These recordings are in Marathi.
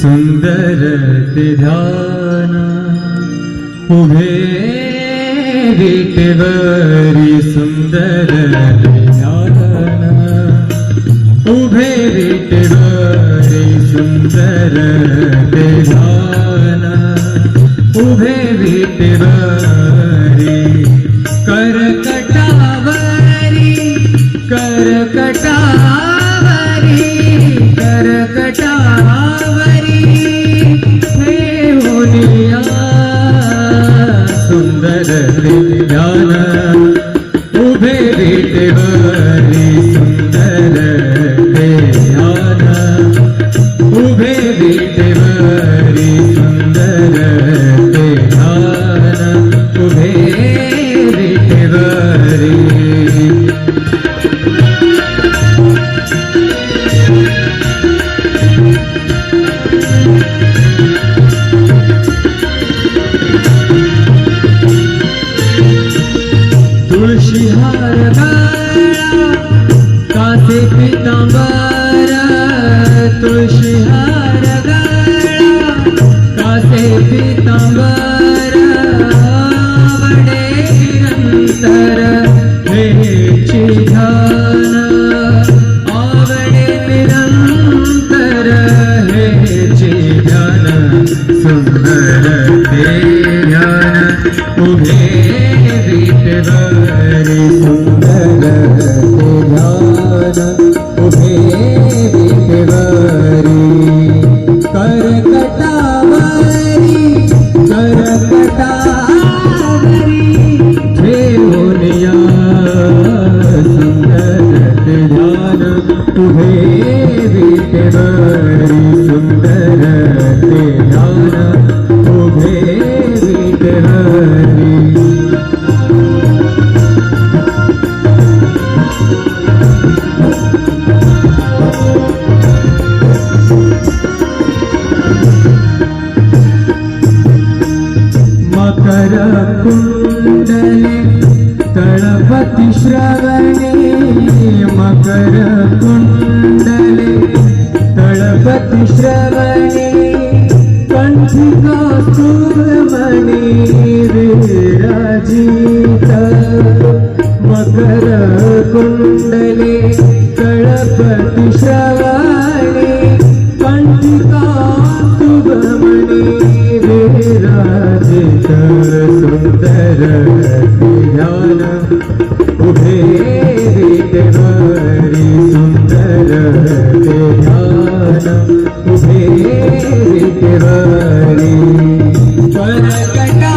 सुंदर ते ध्यान उभे विटेवरी सुंदर ते ध्यान उभे विटेवरी सुंदर ते ध्यान उभे विटेवरी कुण्डले तळपति श्रवणे मकर कुण्डले तळपति श्रवणे कण्ठिका सूरमणि विराजित मकर कुण्डले तळपति श्रवणे. ध्यान उभे विठवरी परकटा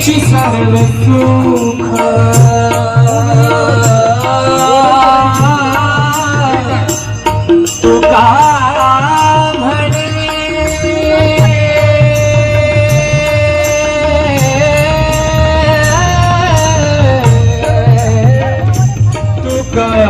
तुझी सर्व सुख. तुका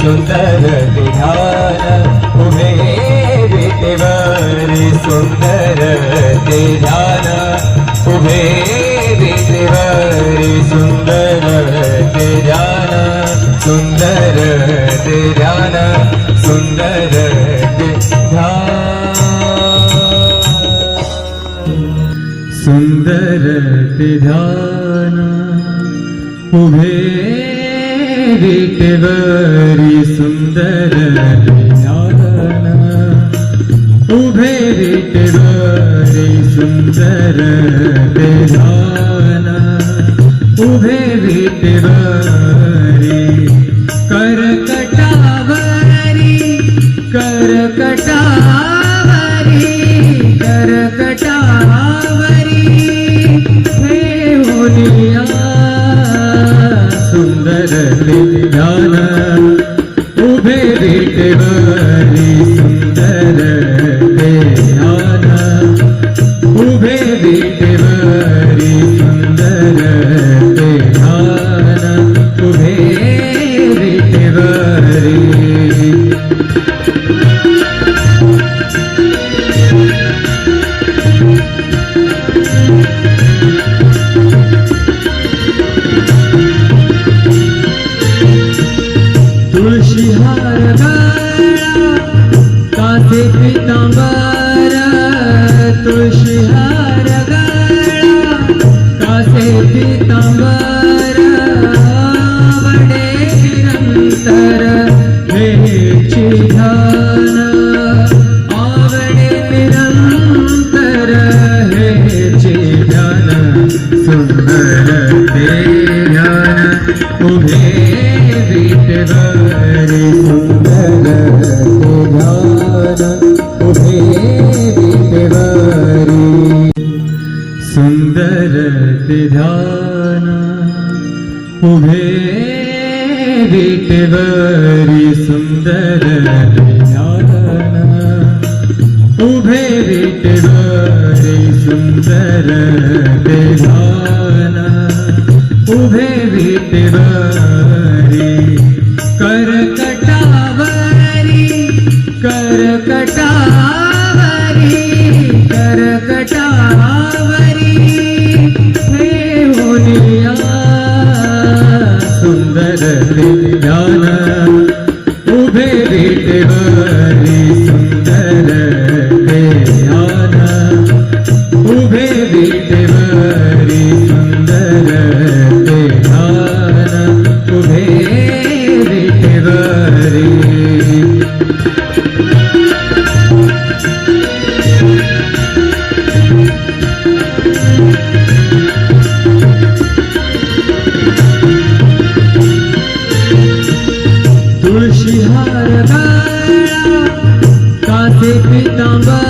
सुंदर ते ध्यान उभे विटेवरी सुंदर ते ध्यान उभे विटेवरी सुंदर ते ध्यान सुंदर ते ध्यान सुंदर ते ध्यान सुंदर ते ध्यान उभे विटेवरी सुंदर ते उभे विटेवरी सुंदर ते उभे विटेवरी करकटावरी करकटावरी करकटावरी। पितांबर तुळशी कासे पितांबर वडे निरंतर हेची ध्यान आवडे निरंतर हेची ध्यान सुंदर ते ध्यान उभे ध्यान उभे विटेवरी सुंदर ते ध्यान उभे विटेवरी सुंदर ते ध्यान उभे विटेवरी गळा कासे पितांबर तुळशी